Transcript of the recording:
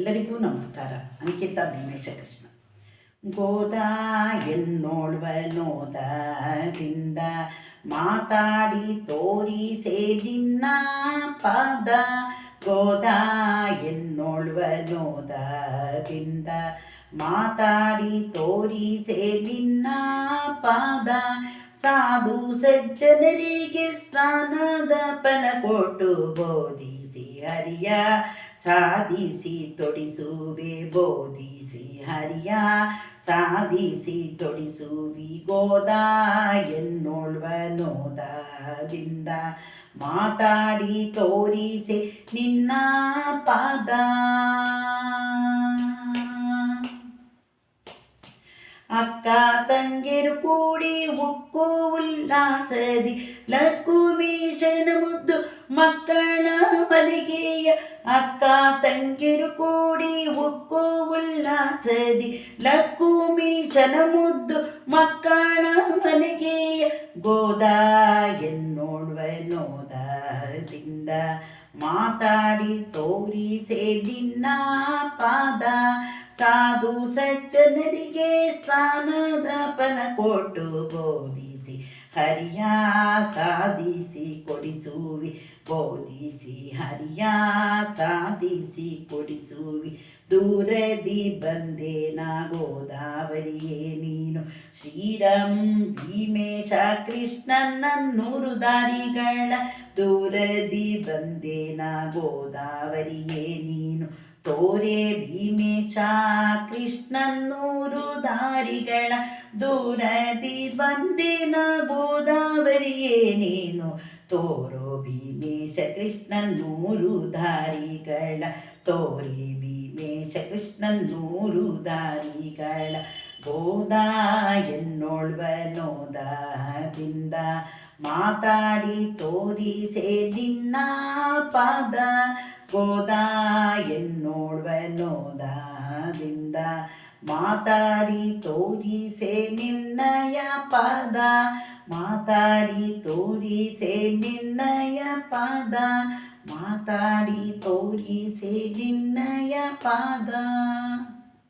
ಎಲ್ಲರಿಗೂ ನಮಸ್ಕಾರ. ಅಂಕಿತಾ ಭೀಮೇಶ ಕೃಷ್ಣ. ಗೋದ ಎನ್ನೋಳ್ವ ನೋದಿಂದ ಮಾತಾಡಿ ತೋರಿ ಸೇದಿನ್ನ ಪಾದ. ಗೋದ ಎನ್ನೋಳ್ವ ನೋದಿಂದ ಮಾತಾಡಿ ತೋರಿ ಸೇದಿನ್ನ ಪಾದ. ಸಾಧು ಸಜ್ಜನರಿಗೆ ಸ್ನಾನದ ಪನ ಕೊಟ್ಟು ಬೋಧಿಸಿ ಹರಿಯ ಸಾಧಿಸಿ ತೊಡಿಸುವೆ, ಬೋಧಿಸಿ ಹರಿಯ. ಸಾಧಿಸಿ ತೊಡಿಸುವಿ ಗೋದ ಎನ್ನೋಳ್ವ ನೋದದಿಂದ ಮಾತಾಡಿ ತೋರಿಸಿ ನಿನ್ನ ಪಾದ. ಅಕ್ಕ ತಂಗಿರು ಕೂಡಿ ಉಕ್ಕು ಉಲ್ಲಾಸದಿ, ಲಕ್ಕುಮೀಶನ ಮುದ್ದು ಮಕ್ಕಳ ಮನೆಗೆಯ ಅಕ್ಕ ತಂಗಿರು ಕೂಡಿ ಉಕ್ಕು ಉಲ್ಲಾಸದಿ ಲಕ್ಕುಮೀಶನ ಮುದ್ದು ಮಕ್ಕಳ ಮನೆಗೆಯ ಗೋದ ಮಾತಾಡಿ ತೋರಿಸೆ ನಿನ್ನ ಪಾದ. ಸಾಧು ಸಜ್ಜನರಿಗೆ ಸ್ನಾನದ ಪನ ಕೊಟ್ಟು ಬೋಧಿಸಿ ಹರಿಯ ಸಾಧಿಸಿ ಕೊಡಿಸುವಿ. ಬೋಧಿಸಿ ಹರಿಯ ಸಾಧಿಸಿ ಕೊಡಿಸುವಿ. ದೂರದಿ ಬಂದೆ ನಾ ಗೋದಾವರಿಯೇ ನೀನು. ಶ್ರೀರಾಮ್ ಭೀಮೇಶ ಕೃಷ್ಣನನ್ನೂರು ದಾರಿಗಳ ದೂರದಿ ಬಂದೆ ಗೋದಾವರಿಯೇ ನೀನು. ತೋರೆ ಭೀಮೇಶ, ಕೃಷ್ಣನ್ನೂರು ದಾರಿಗಳ ದೂರದಿ ಬಂದಿನ ಗೋದಾವರಿಯೇ ನೀನು. ತೋರೋ ಭೀಮೇಶ, ಕೃಷ್ಣನ್ನೂರು ದಾರಿಗಳ, ತೋರಿ ಭೀಮೇಶ, ಕೃಷ್ಣನ್ನೂರು ದಾರಿಗಳ ಎನ್ನೋಳ್ವ ನೋದದಿಂದ ಮಾತಾಡಿ ತೋರಿಸೆ ನಿನ್ನ ಪಾದ. ಗೋದ ಎನ್ನೋಳ್ವ ನೋದದಿಂದ ಮಾತಾಡಿ ತೋರಿಸೆ ನಿನ್ನಯ ಪದ, ಮಾತಾಡಿ ತೋರಿಸೆ ನಿನ್ನಯ ಪದ, ಮಾತಾಡಿ ತೋರಿಸೆ ನಿನ್ನಯ ಪಾದ.